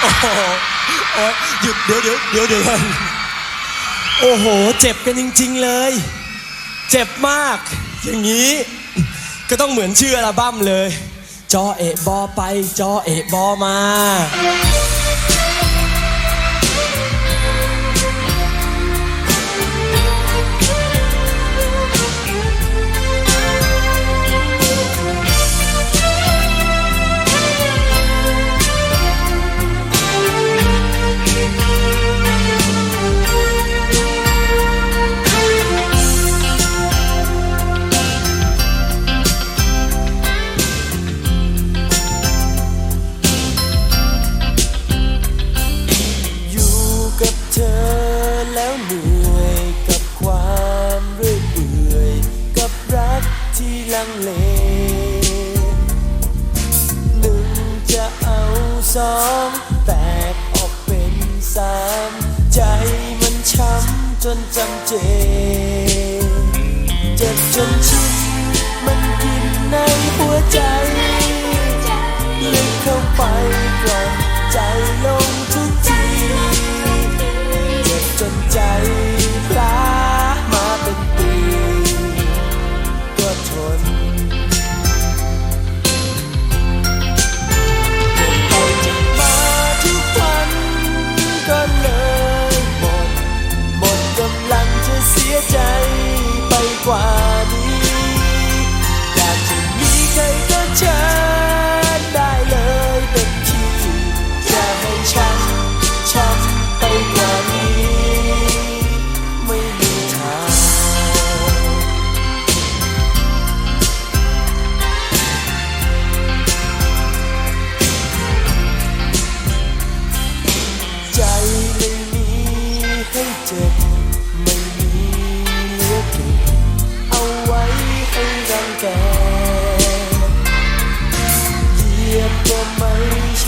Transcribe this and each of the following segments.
โอ้โหยหยุดเดี๋ยวเดี๋ยวเดี๋ยวเดี๋ยวโอ้โห เจ็บกันจริง ๆเลย เจ็บมาก อย่างนี้ ก็ต้องเหมือนชื่ออัลบั้มเลย จอเอะบอไป จอเอะบอมา สองแตกออกเป็นสามใจมันช้ำจนจำเจ เจ็บจนชิ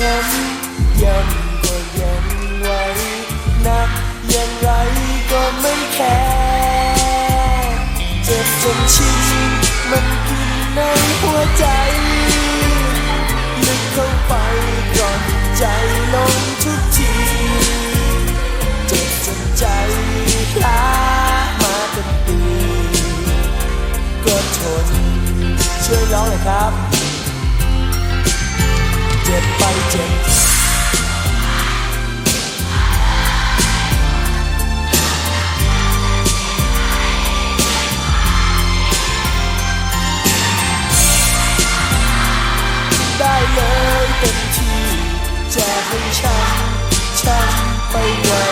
ช้ำย้ำก็ยังไว้นักอย่างไรก็ไม่แคร์เจ็บจนชินมันกินในหัวใจลึกเข้าไปก่อนใจลงทุกทีเจ็บจนใจพลามาเป็นปีก็ทนช่วยร้องหน่อยครับ จ็บไปเจ็บได้เลยเต็มที่จะให้ฉันฉันไปไว